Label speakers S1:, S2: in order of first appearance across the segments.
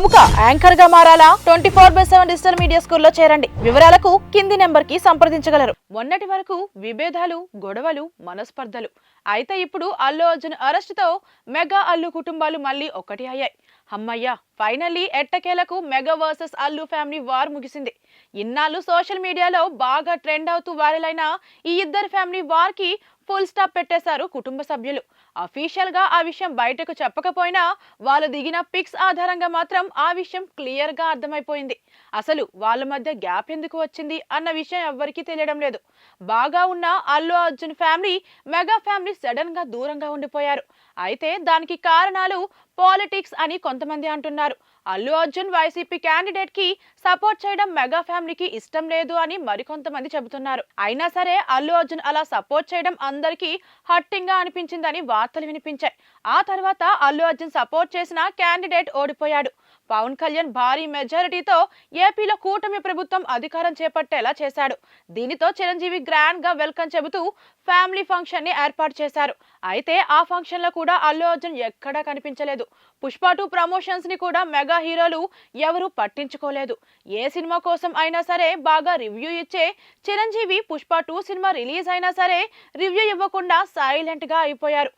S1: ప్రముఖ యాంకర్గా మారాలా? Twenty four by seven digital media స్కూల్లో చేరండి. వివరాలకు కింది నెంబర్కి సంప్రదించగలరు. మొన్నటి వరకు విభేదాలు గొడవలు మనస్పర్ధలు. అయితే ఇప్పుడు అల్లు అర్జున్ అరెస్ట్తో మెగా అల్లు కుటుంబాలు మళ్ళీ ఒకటి అయ్యాయి. అమ్మయ్య ఫైనల్లీ ఎట్టకేలకు mega versus Allu family war ముగిసింది. ఇన్నాళ్ళు సోషల్ మీడియాలో బాగా ట్రెండ్ అవుతూ వైరల్ అయిన ఈ ఇద్దరు ఫ్యామిలీ వార్కి ఫుల్ స్టాప్ పెట్టేశారు కుటుంబ సభ్యులు. అఫీషియల్గా ఆ విషయం బయటకు చెప్పకపోయినా వాళ్ళు దిగిన పిక్స్ ఆధారంగా మాత్రం ఆ విషయం క్లియర్గా అర్థమైపోయింది. అసలు వాళ్ళ మధ్య గ్యాప్ ఎందుకు వచ్చింది అన్న విషయం ఎవ్వరికీ తెలియడం లేదు. బాగా ఉన్న Allu Arjun family mega family సడన్గా దూరంగా ఉండిపోయారు. అయితే దానికి కారణాలు పాలిటిక్స్ అని కొంతమంది అంటున్నారు. అల్లు అర్జున్ వైసీపీ క్యాండిడేట్కి సపోర్ట్ చేయడం మెగా ఫ్యామిలీకి ఇష్టం లేదు అని మరికొంతమంది చెబుతున్నారు. అయినా సరే అల్లు అర్జున్ అలా సపోర్ట్ చేయడం అందరికీ హట్టింగ్గా అనిపించిందని వార్తలు వినిపించాయి. ఆ తర్వాత అల్లు అర్జున్ సపోర్ట్ చేసిన క్యాండిడేట్ ఓడిపోయాడు. పవన్ కళ్యాణ్ భారీ మెజారిటీతో ఏపీలో కూటమి ప్రభుత్వం అధికారం చేపట్టేలా చేశాడు. దీనితో చిరంజీవి గ్రాండ్గా వెల్కమ్ చెబుతూ ఫ్యామిలీ ఫంక్షన్ని ఏర్పాటు చేశారు. అయితే ఆ ఫంక్షన్లో కూడా అల్లు అర్జున్ ఎక్కడా కనిపించలేదు. పుష్ప టూ ప్రమోషన్స్ని కూడా మెగా హీరోలు ఎవరూ పట్టించుకోలేదు. ఏ సినిమా కోసం అయినా సరే బాగా రివ్యూ ఇచ్చే Chiranjeevi Pushpa two cinema release అయినా సరే రివ్యూ ఇవ్వకుండా సైలెంట్గా అయిపోయారు.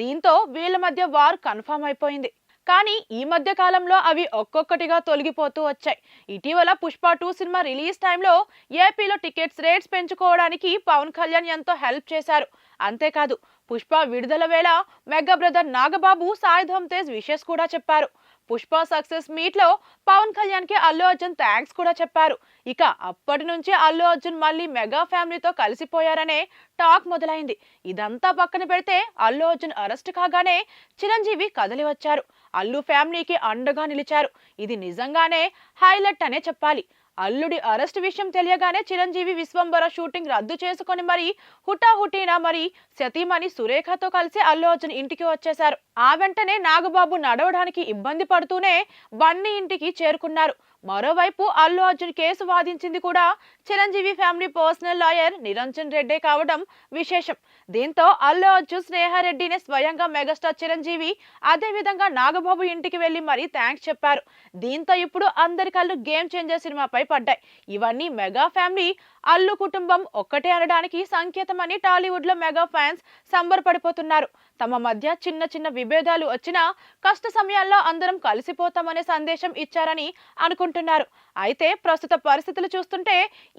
S1: దీంతో వీళ్ళ మధ్య వార్ కన్ఫర్మ్ అయిపోయింది. కానీ ఈ మధ్య కాలంలో అవి ఒక్కొక్కటిగా తొలగిపోతూ వచ్చాయి. ఇటీవల పుష్ప టూ సినిమా రిలీజ్ టైంలో ఏపీలో టికెట్స్ రేట్స్ పెంచుకోవడానికి పవన్ కళ్యాణ్ ఎంతో హెల్ప్ చేశారు. అంతేకాదు పుష్ప విడుదల వేళ mega brother Nagababu Sai Dharam Tej wishes కూడా చెప్పారు. పుష్ప సక్సెస్ మీట్లో పవన్ కళ్యాణ్కి అల్లు అర్జున్ థ్యాంక్స్ కూడా చెప్పారు. ఇక అప్పటి నుంచి అల్లు అర్జున్ మళ్ళీ మెగా ఫ్యామిలీతో కలిసిపోయారనే టాక్ మొదలైంది. ఇదంతా పక్కన పెడితే అల్లు అర్జున్ అరెస్ట్ కాగానే చిరంజీవి కదలి వచ్చారు. అల్లు ఫ్యామిలీకి అండగా నిలిచారు. ఇది నిజంగానే హైలైట్ అనే చెప్పాలి. అల్లుడి అరెస్ట్ విషయం తెలియగానే చిరంజీవి విశ్వంబర షూటింగ్ రద్దు చేసుకొని మరి హుటాహుటీన మరి సతీమణి సురేఖతో కలిసి అల్లు అర్జున్ ఇంటికి వచ్చేశారు. ఆ వెంటనే నాగబాబు నడవడానికి ఇబ్బంది పడుతూనే బన్నీ ఇంటికి చేరుకున్నారు. మరోవైపు అల్లు అర్జున్ కేసు వాదించింది కూడా Chiranjeevi family personal lawyer Niranjan రెడ్డే కావడం విశేషం. దీంతో అల్లు అర్జున్ స్నేహారెడ్డినే స్వయంగా మెగాస్టార్ చిరంజీవి అదే విధంగా నాగబాబు ఇంటికి వెళ్ళి మరీ థ్యాంక్స్ చెప్పారు. దీంతో ఇప్పుడు అందరి కళ్ళు గేమ్ చేంజర్ సినిమాపై పడ్డాయి. ఇవన్నీ మెగా ఫ్యామిలీ అల్లు కుటుంబం ఒక్కటే అనడానికి సంకేతమని టాలీవుడ్లో మెగా ఫ్యాన్స్ సంబరపడిపోతున్నారు. తమ మధ్య చిన్న చిన్న విభేదాలు వచ్చినా కష్ట సమయాల్లో అందరం కలిసిపోతామనే సందేశం ఇచ్చారని అనుకుంటున్నారు. అయితే ప్రస్తుత పరిస్థితులు చూస్తుంటే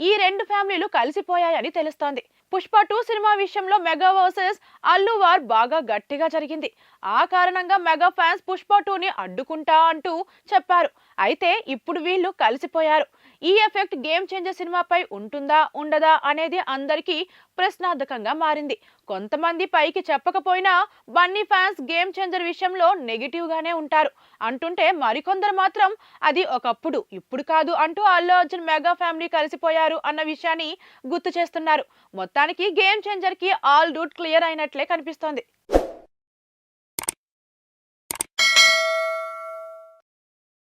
S1: ఈ రెండు ఫ్యామిలీలు కలిసిపోయాయని తెలుస్తోంది. పుష్ప టూ సినిమా విషయంలో మెగా వర్సెస్ అల్లు వార్ బాగా గట్టిగా జరిగింది. ఆ కారణంగా మెగా ఫ్యాన్స్ పుష్ప టూని అడ్డుకుంటా అంటూ చెప్పారు. అయితే ఇప్పుడు వీళ్ళు కలిసిపోయారు. ఈ ఎఫెక్ట్ గేమ్ చేంజర్ సినిమాపై ఉంటుందా ఉండదా అనేది అందరికీ ప్రశ్నార్థకంగా మారింది. కొంతమంది పైకి చెప్పకపోయినా బన్నీ ఫ్యాన్స్ గేమ్ చేంజర్ విషయంలో నెగిటివ్గానే ఉంటారు. అంటుంటే మరికొందరు మాత్రం అది ఒకప్పుడు ఇప్పుడు కాదు అంటూ అల్లు అర్జున్ మెగా ఫ్యామిలీ కలిసిపోయారు అన్న విషయాన్ని గుర్తు చేస్తున్నారు. మొత్తం మొత్తానికి గేమ్ చేంజర్కి ఆల్ డూట్ క్లియర్ అయినట్లే కనిపిస్తోంది.